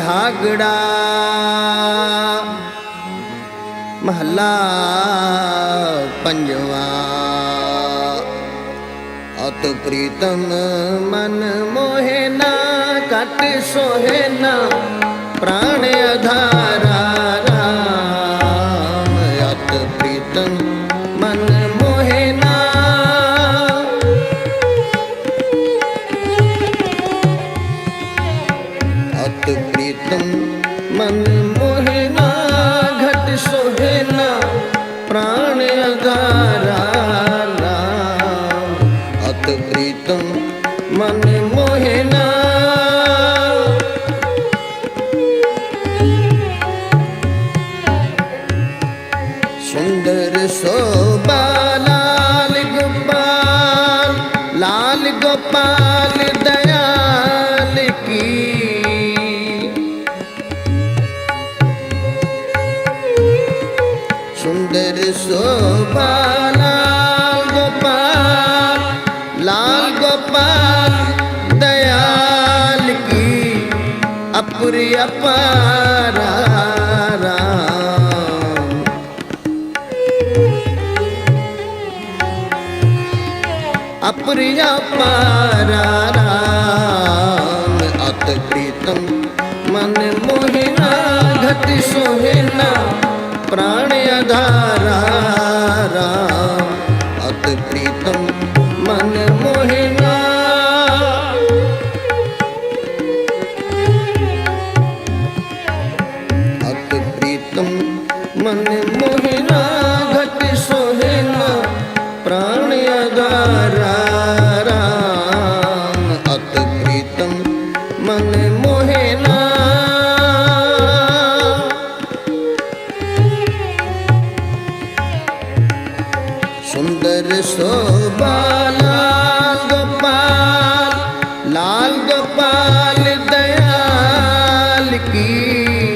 ਰਾਗ ਮਹੱਲਾ ਪੰਜਵਾ। ਅਤ ਪ੍ਰੀਤਮ ਮਨ ਮੋਹਿ ਕਟ ਸੋਹਿ ਪ੍ਰਾਣ ਅਧਾਰਾ ਮਨ ਮੋਹਿ ਨਾ ਘਟ ਸੋਹਿ ਪ੍ਰਾਣ ਅਗਾਰਾ ਰਾਮ ਅਤ ਪ੍ਰੀਤਮ ਮਨ ਮੋਹਿ ਸੁੰਦਰ ਸੋਭਾ ਅਪੁਰ ਅਪਾਰਾ ਰਾਮ ਅਪਰਿਆ ਪਾਰਾ ਰਾਮ ਅਤ ਪ੍ਰੀਤਮ ਮਨ ਮੋਹਿਨਾ, ਘਟ ਸੋਹਿਨਾ, ਪ੍ਰਾਣ ਆਧਾਰਾ ਰਾਮ ਲਾਲ ਗੋਪਾਲ ਦਇਆਲ ਕੀ?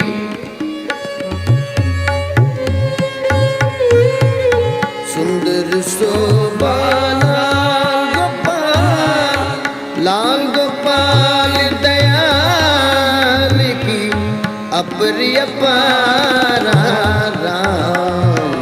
ਸੁੰਦਰ ਸੋਭਾ ਲਾਲ ਗੋਪਾਲ ਲਾਲ ਗੋਪਾਲ ਦਇਆਲ ਕੀ? ਅਪਰਿ ਅਪਾਰਾ ਰਾਮ।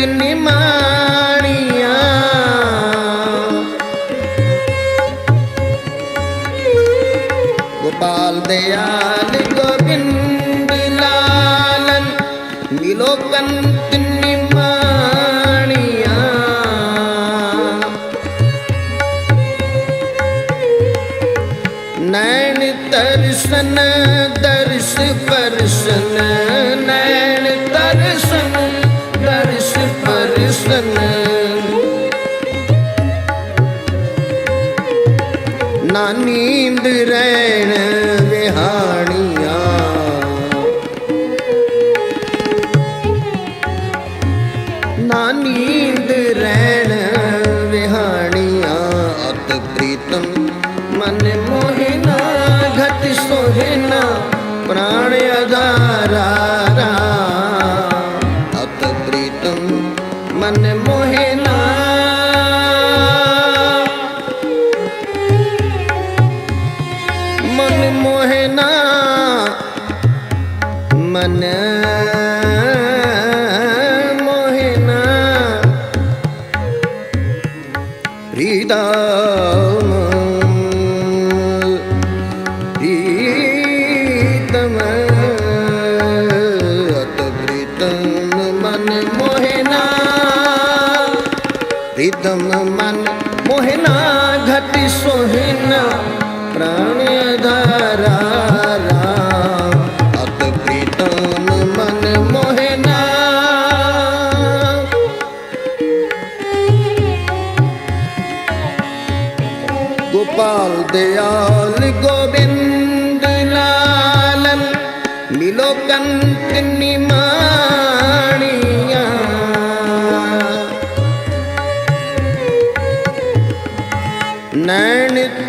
ਕੰਤ ਨਿਮਾਣੀਆਂ ਗੋਪਾਲ ਦਿਆਲ ਗੋਬਿੰਦ ਲਾਲਨ ਮਿਲੋ ਕੰਤ ਨਿਮਾਣੀਆਂ। ਨੈਣ ਦਰਸ਼ਨ ਦਰਸ ਨੀਂਦ ਰਹਿਣ ਵਿਹਾਣੀਆਂ। ਨਾ ਨੀਂਦ ਰਹਿਣ ਵਿਹਾਣੀਆਂ। ਅਤ ਪ੍ਰੀਤਮ ਮਨ ਮੋਹਿਨਾ ਘਟ ਸੋਹਿਨਾ ਪ੍ਰਾਣ ਅਧਾਰਾ ਅਤ ਪ੍ਰੀਤਮ ਮਨ ਮੋਹਿਨਾ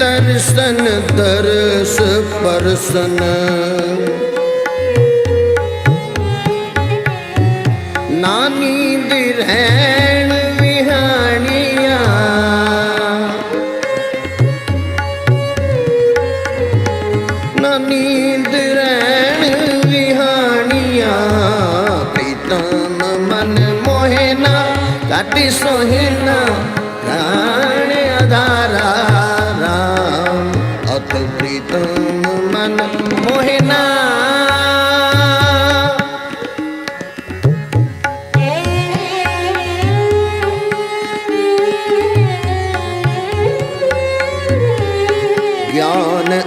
ਦਰਸ਼ਨ ਦਰਸ ਪਰਸਨ। ਨਾਨੀ ਦੀ ਰਹਿਣ ਵਿਹਾਣੀਆਂ। ਨਾਨੀ ਦੀ ਰਹਿਣ ਵਿਹਾਣੀਆਂ। ਪ੍ਰੀਤਮ ਮਨ ਮੋਹਿਨਾ, ਕਾਟੀ ਸੋਹਿਨਾ।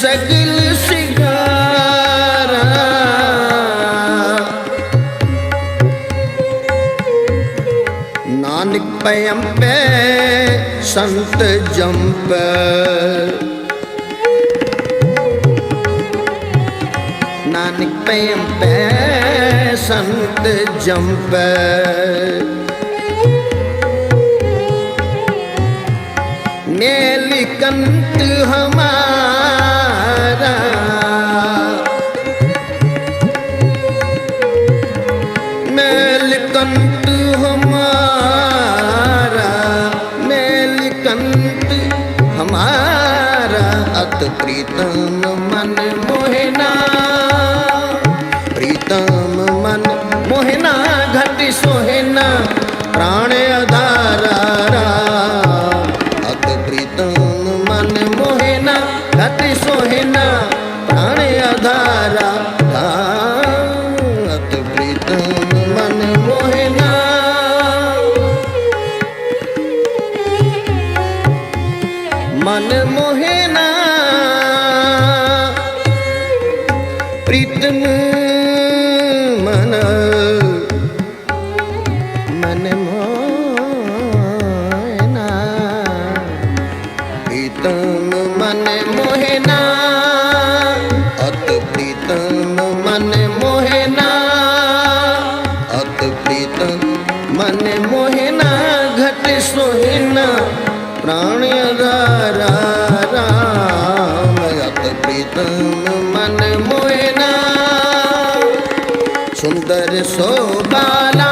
ਸਗਲ ਸਿਗਾਰਾ। ਨਾਨਕ ਪੈਂਪੇ ਸੰਤ ਜੰਪ ਨਾਨਕ ਪੈਂਪੇ ਸੰਤ ਜੰਪ ਮੇਲ ਕੰਤ ਕੰਟ ਹਮਾਰਾ ਮੈਲ ਹਮਾਰਾ, ਅਤ ਪ੍ਰੀਤਮ ਮਨ ਮੋਹਿਨਾ ਪ੍ਰੀਤਮ ਮਨ ਮੋਹਿਨਾ ਘਟ ਸੋਹਿਨਾ ਪ੍ਰਾਣ ਅਧਾਰਾ ਅਤ ਪ੍ਰੀਤਮ ਮਨ ਮੋਹਿਨਾ ਘਟ ਸੋ મને મોહેના ઘટ સોહેના પ્રાણ રામ પ્રીતમ મન મોહેના સુંદર સોબાલા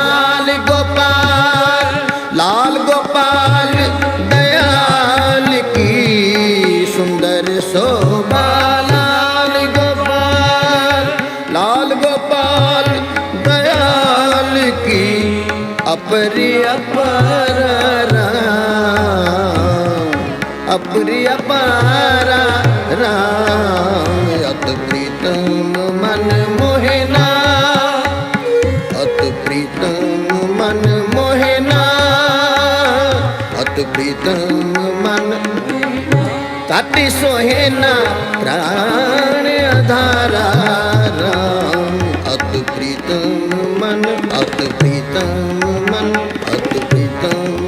ਅਪਰਿਆ ਪਰਾ ਅਪਰਿਆ ਰਾਮ ਅਤ ਮਨ ਮੋਹਿਨਾ ਅਤ ਮਨ ਮੋਹਿਨਾ ਅਤ ਮਨ ਤਾਤੀ ਸੋਹਿਨਾ ਪ੍ਰਾਣ ਅਧਾਰਾ ਰਾਮ ਅਤ ਪ੍ਰੀਤਮ ਮਨ ਅਤ ਪ੍ਰੀਤਮ ਮਨ ਅਤ ਪ੍ਰੀਤਮ